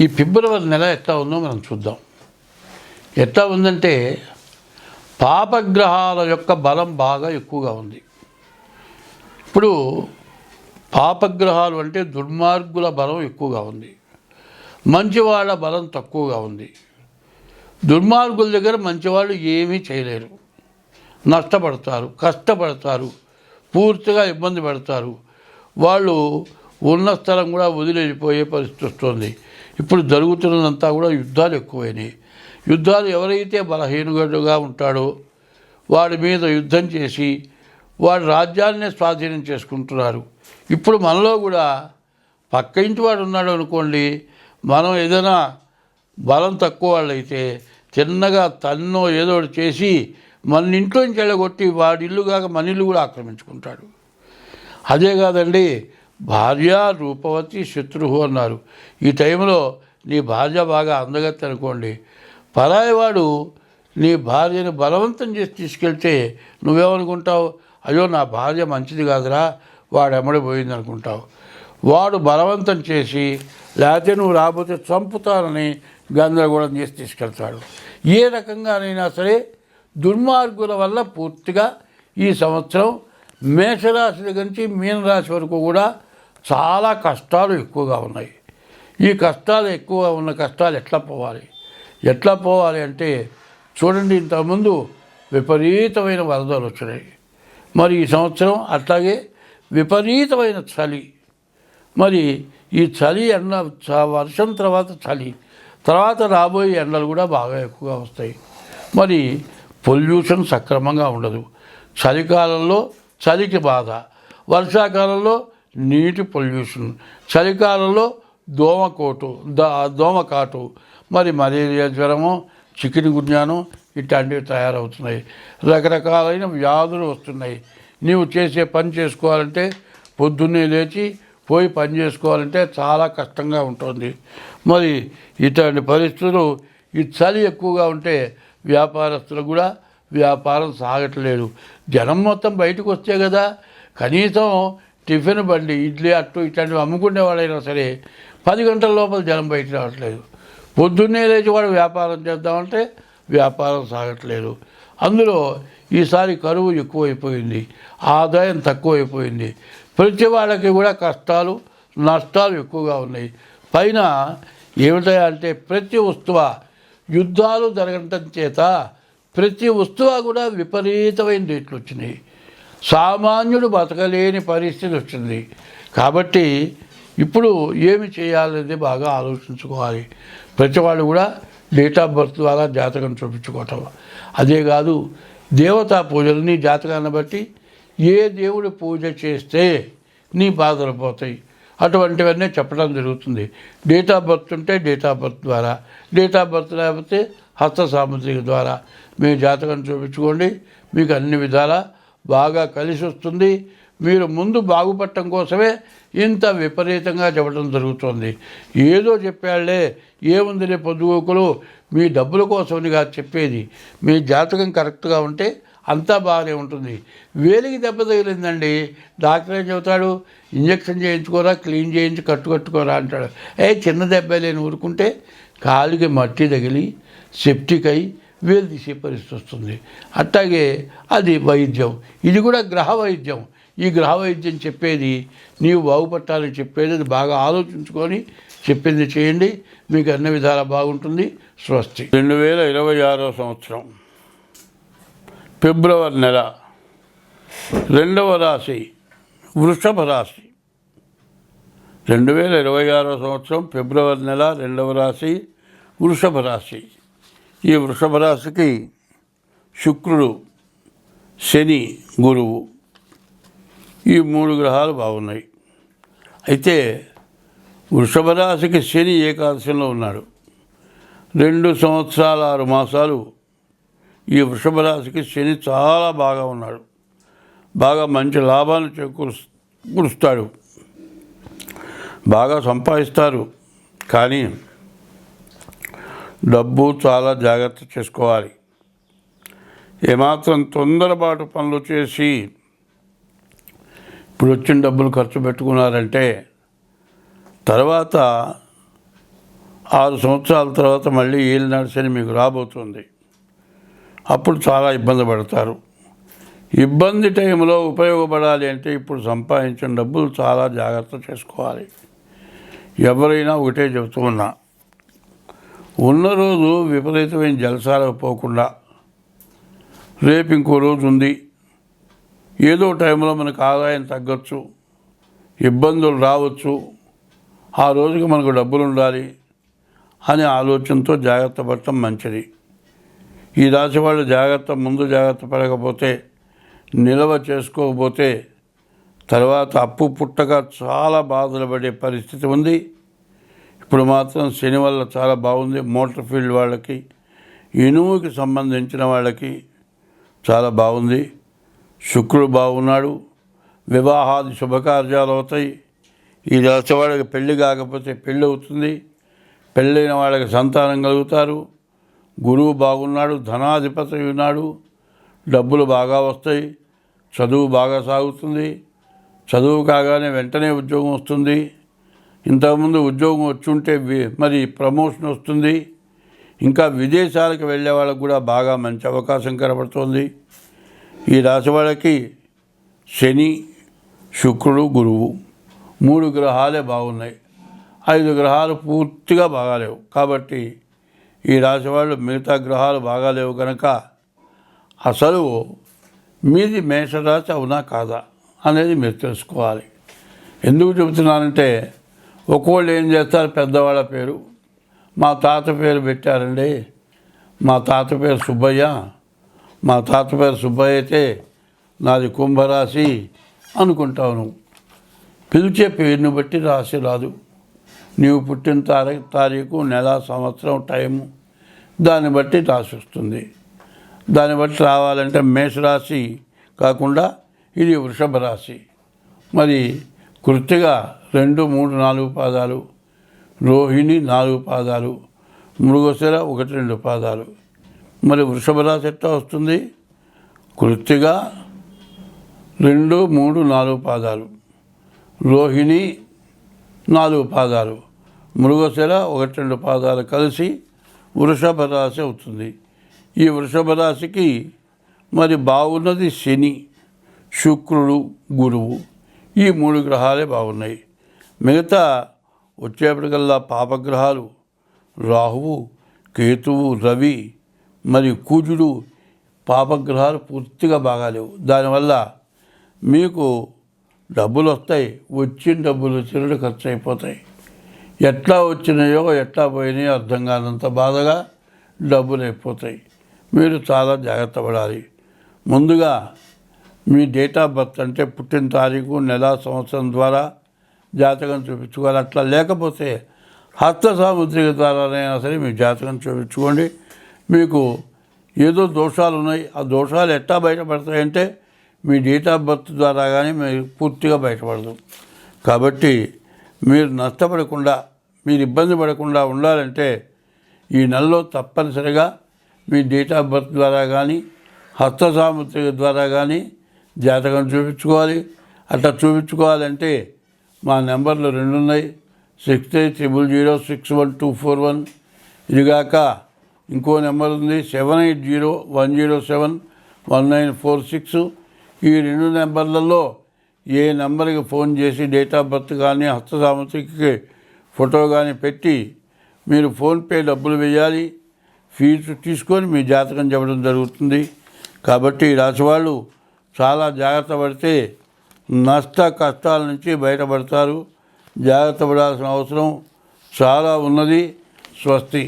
ఈ ఫిబ్రవరి నెల ఎట్లా ఉందో మనం చూద్దాం. ఎట్లా ఉందంటే పాపగ్రహాల యొక్క బలం బాగా ఎక్కువగా ఉంది. ఇప్పుడు పాపగ్రహాలు అంటే దుర్మార్గుల బలం ఎక్కువగా ఉంది. మంచివాళ్ళ బలం తక్కువగా ఉంది. దుర్మార్గుల దగ్గర మంచివాళ్ళు ఏమీ చేయలేరు. నష్టపడతారు కష్టపడతారు పూర్తిగా ఇబ్బంది పడతారు. వాళ్ళు ఉన్న స్థలం కూడా వదిలేసిపోయే పరిస్థితి వస్తుంది. ఇప్పుడు జరుగుతున్నదంతా కూడా యుద్ధాలు ఎక్కువైనాయి. యుద్ధాలు ఎవరైతే బలహీనుగా ఉంటాడో వాడి మీద యుద్ధం చేసి వాడి రాజ్యాన్నే స్వాధీనం చేసుకుంటున్నారు. ఇప్పుడు మనలో కూడా పక్క ఇంటి వాడు ఉన్నాడు అనుకోండి మనం ఏదైనా బలం తక్కువ వాళ్ళైతే చిన్నగా తన్నో ఏదో ఒకటి చేసి మన ఇంట్లోంచి వెళ్ళగొట్టి వాడి ఇల్లు కాక మన ఇల్లు కూడా ఆక్రమించుకుంటాడు. అదే కాదండి భార్య రూపవతి శత్రువు అన్నారు. ఈ టైంలో నీ భార్య బాగా అందగత్తి అనుకోండి. పరాయవాడు నీ భార్యని బలవంతం చేసి తీసుకెళ్తే నువ్వేమనుకుంటావు? అయ్యో నా భార్య మంచిది కాదురా వాడు ఎమ్మడిపోయింది అనుకుంటావు వాడు బలవంతం చేసి లేకపోతే నువ్వు రాబోతే చంపుతానని గందరగోళం చేసి తీసుకెళ్తాడు. ఏ రకంగానైనా సరే దుర్మార్గుల వల్ల పూర్తిగా ఈ సంవత్సరం మేషరాశి దగ్గర నుంచి మీనరాశి వరకు కూడా చాలా కష్టాలు ఎక్కువగా ఉన్నాయి. ఈ కష్టాలు ఎక్కువగా ఉన్న కష్టాలు ఎట్లా పోవాలి? ఎట్లా పోవాలి అంటే చూడండి ఇంతకుముందు విపరీతమైన వరదలు వచ్చినాయి. మరి ఈ సంవత్సరం అట్లాగే విపరీతమైన చలి. మరి ఈ చలి ఎండ చ- వర్షం తర్వాత చలి. తర్వాత రాబోయే ఎండలు కూడా బాగా ఎక్కువగా వస్తాయి. మరి పొల్యూషన్ సక్రమంగా ఉండదు. చలికాలంలో చలికి బాధ. వర్షాకాలంలో నీటి పొల్యూషన్. చలికాలంలో దోమకోటు ద దోమకాటు మరి మలేరియా జ్వరము చికెన్ గున్యాను ఇట్లాంటివి తయారవుతున్నాయి. రకరకాలైన వ్యాధులు వస్తున్నాయి. నీవు చేసే పని చేసుకోవాలంటే పొద్దున్నే లేచి పోయి పని చేసుకోవాలంటే చాలా కష్టంగా ఉంటుంది. మరి ఇటువంటి పరిస్థితులు ఈ చలి ఎక్కువగా ఉంటే వ్యాపారస్తులు కూడా వ్యాపారం సాగట్లేదు. జనం మొత్తం బయటకు వస్తే కదా కనీసం టిఫిన్ బండి ఇడ్లీ అట్టు ఇట్లాంటివి అమ్ముకునే వాళ్ళైనా సరే పది గంటల లోపల జనం బయట రావట్లేదు. పొద్దున్నే లేచి వాడు వ్యాపారం చేద్దామంటే వ్యాపారం సాగట్లేదు. అందులో ఈసారి కరువు ఎక్కువైపోయింది. ఆదాయం తక్కువైపోయింది. ప్రతి వాళ్ళకి కూడా కష్టాలు నష్టాలు ఎక్కువగా ఉన్నాయి. పైన ఏమిటంటే ప్రతి వస్తువ యుద్ధాలు జరగటం చేత ప్రతి వస్తువు కూడా విపరీతమైన రేట్లు వచ్చినాయి. సామాన్యుడు బతకలేని పరిస్థితి వచ్చింది. కాబట్టి ఇప్పుడు ఏమి చేయాలనేది బాగా ఆలోచించుకోవాలి. ప్రతి వాళ్ళు కూడా డేట్ ఆఫ్ బర్త్ ద్వారా జాతకం చూపించుకోవటం. అదే కాదు దేవతా పూజలు నీ జాతకాన్ని బట్టి ఏ దేవుడు పూజ చేస్తే నీ బాధలు పోతాయి. అటువంటివన్నీ చెప్పడం జరుగుతుంది. డేట్ ఆఫ్ బర్త్ ఉంటే డేట్ ఆఫ్ బర్త్ ద్వారా డేట్ ఆఫ్ బర్త్ లేకపోతే హస్త సాముద్రిక ద్వారా. మీ జాతకం చూపించుకోండి. మీకు అన్ని విధాలా బాగా కలిసి వస్తుంది. మీరు ముందు బాగుపడటం కోసమే ఇంత విపరీతంగా చెప్పడం జరుగుతుంది. ఏదో చెప్పాళ్ళే ఏముందిలే పొద్దుగోకులు మీ డబ్బుల కోసమనిగా చెప్పేది. మీ జాతకం కరెక్ట్గా ఉంటే అంతా బాగానే ఉంటుంది. వేలికి దెబ్బ తగిలిందండి. డాక్టర్ ఏం చెబుతాడు? ఇంజక్షన్ చేయించుకోరా క్లీన్ చేయించి కట్టు కట్టుకోరా అంటాడు. ఏ చిన్న దెబ్బ లేని ఊరుకుంటే కాలికి మట్టి తగిలి సెప్టిక్ అయి వేలు తీసే పరిస్థితి వస్తుంది. అట్లాగే అది వైద్యం. ఇది కూడా గ్రహ వైద్యం. ఈ గ్రహ వైద్యం చెప్పేది నీవు బాగుపట్టాలని చెప్పేది అది బాగా ఆలోచించుకొని చెప్పింది చేయండి. మీకు అన్ని విధాలా బాగుంటుంది. స్వస్తి. రెండు వేల ఇరవై ఆరో సంవత్సరం ఫిబ్రవరి నెల రెండవ రాశి వృషభ రాశి. రెండు వేల ఇరవై ఆరో సంవత్సరం ఫిబ్రవరి నెల రెండవ రాశి వృషభ రాశి. ఈ వృషభ రాశికి శుక్రుడు శని గురువు ఈ మూడు గ్రహాలు బాగున్నాయి. అయితే వృషభ రాశికి శని ఏకాదశంలో ఉన్నాడు. రెండు సంవత్సరాల ఆరు మాసాలు ఈ వృషభ రాశికి శని చాలా బాగా ఉన్నాడు. బాగా మంచి లాభాలు చేకూరు బాగా సంపాదిస్తారు. కానీ డబ్బు చాలా జాగ్రత్త చేసుకోవాలి. ఏమాత్రం తొందరపాటు పనులు చేసి ఇప్పుడు వచ్చిన డబ్బులు ఖర్చు పెట్టుకున్నారంటే తర్వాత ఆరు సంవత్సరాల తర్వాత మళ్ళీ ఏలినాడు నడిచని మీకు రాబోతుంది. అప్పుడు చాలా ఇబ్బంది పడతారు. ఇబ్బంది టైంలో ఉపయోగపడాలి అంటే ఇప్పుడు సంపాదించిన డబ్బులు చాలా జాగ్రత్త చేసుకోవాలి. ఎవరైనా ఒకటే చెబుతూ ఉన్నా. ఉన్న రోజు విపరీతమైన జలసాలకు పోకుండా రేపు ఇంకో రోజు ఉంది. ఏదో టైంలో మనకు ఆదాయం తగ్గొచ్చు ఇబ్బందులు రావచ్చు ఆ రోజుకి మనకు డబ్బులు ఉండాలి అనే ఆలోచనతో జాగ్రత్త పడటం మంచిది. ఈ రాశి వాళ్ళు జాగ్రత్త ముందు జాగ్రత్త పడకపోతే నిల్వ చేసుకోకపోతే తర్వాత అప్పు పుట్టక చాలా బాధలు పడే పరిస్థితి ఉంది. ఇప్పుడు మాత్రం శని వల్ల చాలా బాగుంది. మోటార్ ఫీల్డ్ వాళ్ళకి ఇనుముకి సంబంధించిన వాళ్ళకి చాలా బాగుంది. శుక్రుడు బాగున్నాడు. వివాహాది శుభకార్యాలు అవుతాయి. ఈ రాశి వాళ్ళకి పెళ్ళి కాకపోతే పెళ్ళి అవుతుంది. పెళ్ళైన వాళ్ళకి సంతానం కలుగుతారు. గురువు బాగున్నాడు ధనాధిపతి ఉన్నాడు. డబ్బులు బాగా వస్తాయి. చదువు బాగా సాగుతుంది. చదువు కాగానే వెంటనే ఉద్యోగం వస్తుంది. ఇంతకుముందు ఉద్యోగం వచ్చుంటే మరి ప్రమోషన్ వస్తుంది. ఇంకా విదేశాలకు వెళ్ళే వాళ్ళకు కూడా బాగా మంచి అవకాశం కనబడుతోంది. ఈ రాశి వాళ్ళకి శని శుక్రుడు గురువు మూడు గ్రహాలే బాగున్నాయి. ఐదు గ్రహాలు పూర్తిగా బాగాలేవు. కాబట్టి ఈ రాశి వాళ్ళు మిగతా గ్రహాలు బాగాలేవు కనుక అసలు మీది మేషరాశి అవునా కాదా అనేది మీరు తెలుసుకోవాలి. ఎందుకు చెబుతున్నానంటే ఒక్కోళ్ళు ఏం చేస్తారు? పెద్దవాళ్ళ పేరు. మా తాత పేరు పెట్టారండి. మా తాత పేరు సుబ్బయ్య. మా తాత పేరు సుబ్బయ్య అయితే నాది కుంభరాశి అనుకుంటాను పిలిచే పేరుని బట్టి రాశి రాదు. నీవు పుట్టిన తారీ తారీఖు నెల సంవత్సరం టైము దాన్ని బట్టి రాసి వస్తుంది. దాన్ని బట్టి రావాలంటే మేషరాశి కాకుండా ఇది వృషభ రాశి. మరి కృత్తిగా రెండు మూడు నాలుగు పాదాలు. రోహిణి నాలుగు పాదాలు. మృగశిర ఒకటి రెండు పాదాలు. మరి వృషభ రాశి ఎట్లా వస్తుంది? కృత్తిగా రెండు మూడు నాలుగు పాదాలు. రోహిణి నాలుగు పాదాలు. మృగశిర ఒకటి రెండు పాదాలు కలిసి వృషభ రాశి అవుతుంది. ఈ వృషభ రాశికి మరి బాగున్నది శని శుక్రుడు గురువు. ఈ మూడు గ్రహాలే బాగున్నాయి. మిగతా వచ్చేప్పటికల్లా పాపగ్రహాలు రాహువు కేతువు రవి మరి కూజుడు పాపగ్రహాలు పూర్తిగా బాగాలేవు. దానివల్ల మీకు డబ్బులు వస్తాయి వచ్చిన డబ్బులు చిరుడు ఖర్చు అయిపోతాయి ఎట్లా వచ్చినాయో ఎట్లా పోయినాయో అర్థం కానంత బాధగా డబ్బులు అయిపోతాయి. మీరు చాలా జాగ్రత్త పడాలి. ముందుగా మీ డేట్ ఆఫ్ బర్త్ అంటే పుట్టిన తారీఖు నెల సంవత్సరం ద్వారా జాతకం చూపించుకోవాలి. అట్లా లేకపోతే హస్త సాముద్రిక ద్వారానైనా సరే మీ జాతకం చూపించుకోండి. మీకు ఏదో దోషాలు ఉన్నాయి. ఆ దోషాలు ఎట్టా బయటపడతాయంటే మీ డేట్ ఆఫ్ బర్త్ ద్వారా కానీ మీరు పూర్తిగా బయటపడదు. కాబట్టి మీరు నష్టపడకుండా మీరు ఇబ్బంది పడకుండా ఉండాలంటే ఈ నెలలో తప్పనిసరిగా మీ డేట్ ఆఫ్ బర్త్ ద్వారా కానీ హస్త సాముద్రిక ద్వారా కానీ జాతకం చూపించుకోవాలి. అట్లా చూపించుకోవాలంటే మా నెంబర్లు రెండు ఉన్నాయి six eight triple zero six one two four one. ఇదిగాక ఇంకో నెంబర్ ఉంది seven eight zero one zero seven one nine four six. ఈ రెండు నెంబర్లలో ఏ నెంబర్కి ఫోన్ చేసి డేట్ ఆఫ్ బర్త్ కానీ హస్త సాముద్రికకి ఫోటో కానీ పెట్టి మీరు ఫోన్పే డబ్బులు వేయాలి. ఫీజు తీసుకొని మీ జాతకం చెప్పడం జరుగుతుంది. కాబట్టి ఈ చాలా జాగ్రత్త పడితే నష్ట కష్టాల నుంచి బయటపడతారు. జాగ్రత్త పడాల్సిన అవసరం చాలా ఉన్నది. స్వస్తి.